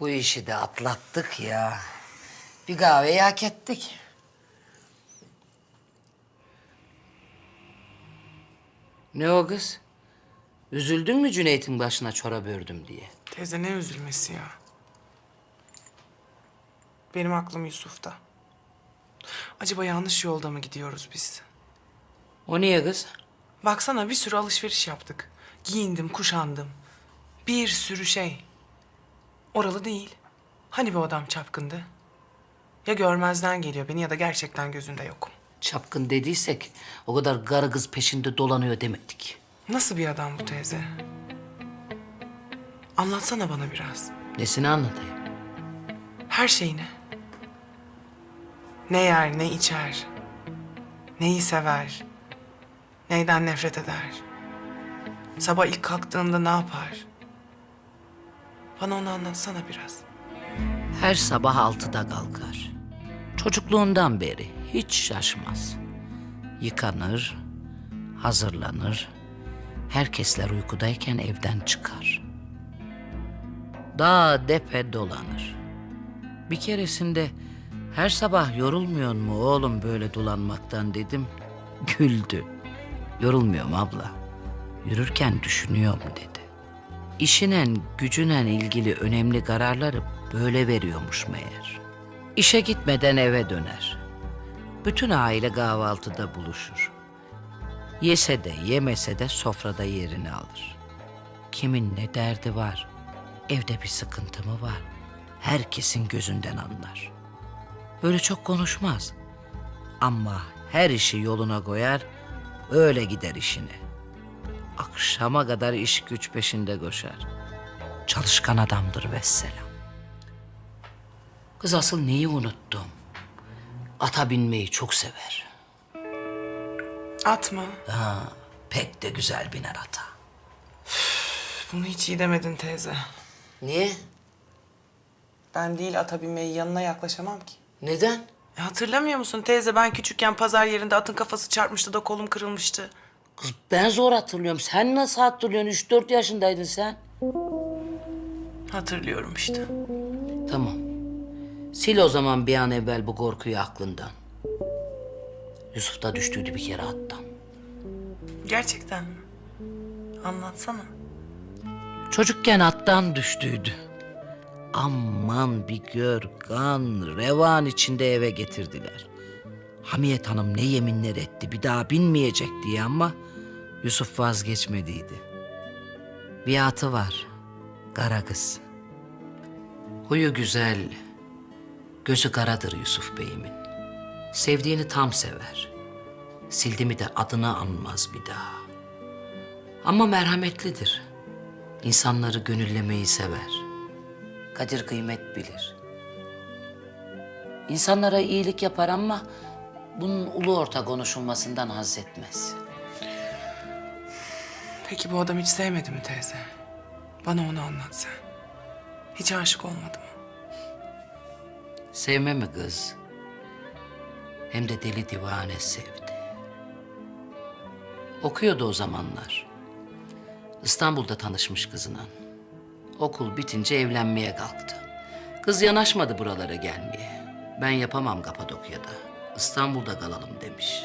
Bu işi de atlattık ya. Bir kahveyi hak ettik. Ne o kız? Üzüldün mü Cüneyt'in başına çorap ördüm diye? Teyze ne üzülmesi ya. Benim aklım Yusuf'ta. Acaba yanlış yolda mı gidiyoruz biz? O niye kız? Baksana bir sürü alışveriş yaptık. Giyindim, kuşandım. Bir sürü şey. Oralı değil. Hani bu adam çapkındı? Ya görmezden geliyor beni ya da gerçekten gözünde yokum. Çapkın dediysek o kadar karı kız peşinde dolanıyor demedik. Nasıl bir adam bu teyze? Anlatsana bana biraz. Nesini anlatayım? Her şeyini. Ne yer, ne içer. Neyi sever. Neyden nefret eder. Sabah ilk kalktığında ne yapar? Bana onu anlatsana biraz. Her sabah altıda kalkar. Çocukluğundan beri hiç şaşmaz. Yıkanır, hazırlanır. Herkesler uykudayken evden çıkar. Dağ depe dolanır. Bir keresinde her sabah yorulmuyor mu oğlum böyle dolanmaktan dedim. Güldü. Yorulmuyorum abla. Yürürken düşünüyorum dedi. İşinen, gücünen ilgili önemli kararları böyle veriyormuş meğer. İşe gitmeden eve döner. Bütün aile kahvaltıda buluşur. Yese de yemese de sofrada yerini alır. Kimin ne derdi var, evde bir sıkıntı mı var, herkesin gözünden anlar. Öyle çok konuşmaz. Ama her işi yoluna koyar, öyle gider işine. Akşama kadar iş güç peşinde koşar. Çalışkan adamdır vesselam. Kız asıl neyi unuttum? Ata binmeyi çok sever. At mı? Ha, pek de güzel biner ata. Bunu hiç iyi demedin teyze. Niye? Ben değil ata binmeyi yanına yaklaşamam ki. Neden? E, hatırlamıyor musun teyze ben küçükken pazar yerinde atın kafası çarpmıştı da kolum kırılmıştı. Kız ben zor hatırlıyorum. Sen nasıl hatırlıyorsun? Üç dört yaşındaydın sen. Hatırlıyorum işte. Tamam. Sil o zaman bir an evvel bu korkuyu aklından. Yusuf da düştüydü bir kere attan. Gerçekten mi? Anlatsana. Çocukken attan düştüydü. Aman bir gör kan revan içinde eve getirdiler. Hamiyet Hanım ne yeminler etti bir daha binmeyecek diye ama Yusuf vazgeçmediydi. Bir atı var. Kara kız. Huyu güzel. Gözü karadır Yusuf Bey'imin. Sevdiğini tam sever. Sildi de adını anmaz bir daha. Ama merhametlidir. İnsanları gönüllemeyi sever. Kadir kıymet bilir. İnsanlara iyilik yapar ama bunun ulu orta konuşulmasından haz etmez. Peki bu adam hiç sevmedi mi teyze? Bana onu anlat sen. Hiç aşık olmadı mı? Sevme mi kız? Hem de deli divane sevdi. Okuyordu o zamanlar. İstanbul'da tanışmış kızına. Okul bitince evlenmeye kalktı. Kız yanaşmadı buralara gelmeye. Ben yapamam Kapadokya'da. İstanbul'da kalalım demiş.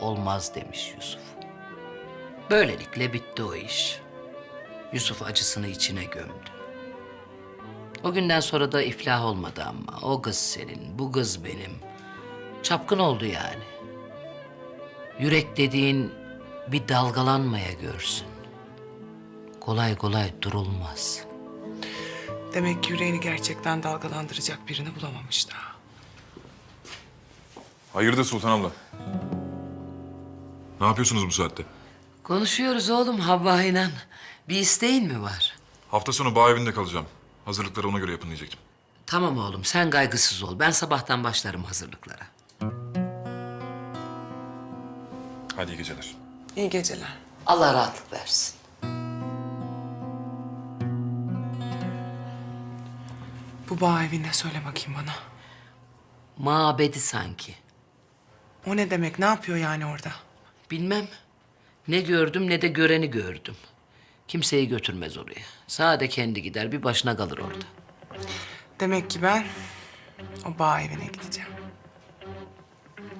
Olmaz demiş Yusuf. Böylelikle bitti o iş. Yusuf acısını içine gömdü. O günden sonra da iflah olmadı ama. O kız senin, bu kız benim. Çapkın oldu yani. Yürek dediğin bir dalgalanmaya görsün. Kolay kolay durulmaz. Demek ki yüreğini gerçekten dalgalandıracak birini bulamamış daha. Hayırdır Sultan abla? Ne yapıyorsunuz bu saatte? Konuşuyoruz oğlum Havva inan. Bir isteğin mi var? Hafta sonu bağ evinde kalacağım. Hazırlıkları ona göre yapın diyecektim. Tamam oğlum sen kaygısız ol. Ben sabahtan başlarım hazırlıklara. Hadi iyi geceler. İyi geceler. Allah rahatlık versin. Bu bağ evinde söyle bakayım bana. Mabedi sanki. O ne demek? Ne yapıyor yani orada? Bilmem. Ne gördüm ne de göreni gördüm. Kimseyi götürmez oraya. Sade kendi gider bir başına kalır orada. Demek ki ben o bağ evine gideceğim.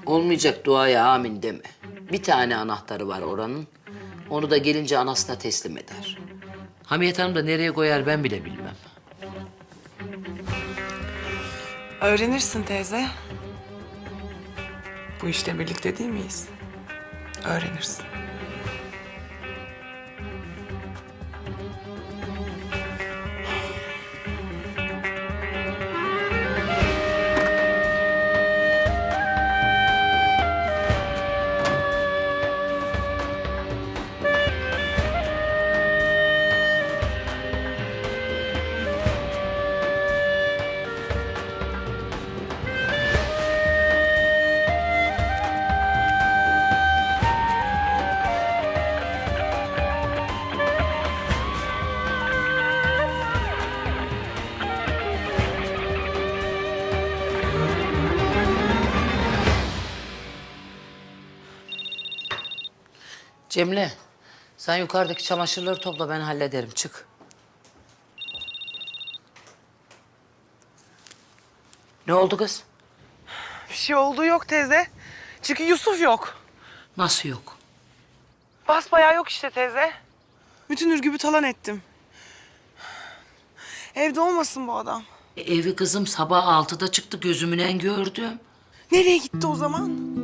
Olmayacak duaya amin deme. Bir tane anahtarı var oranın. Onu da gelince anasına teslim eder. Hamiyet Hanım da nereye koyar ben bile bilmem. Öğrenirsin teyze. Bu işte birlikte değil miyiz? Öğrenirsin. Cemile, sen yukarıdaki çamaşırları topla ben hallederim. Çık. Ne oldu kız? Bir şey olduğu yok teyze. Çünkü Yusuf yok. Nasıl yok? Basbayağı yok işte teyze. Bütün ürgübü talan ettim. Evde olmasın bu adam. E, evi kızım sabah altıda çıktı gözümünen gördüm. Nereye gitti o zaman?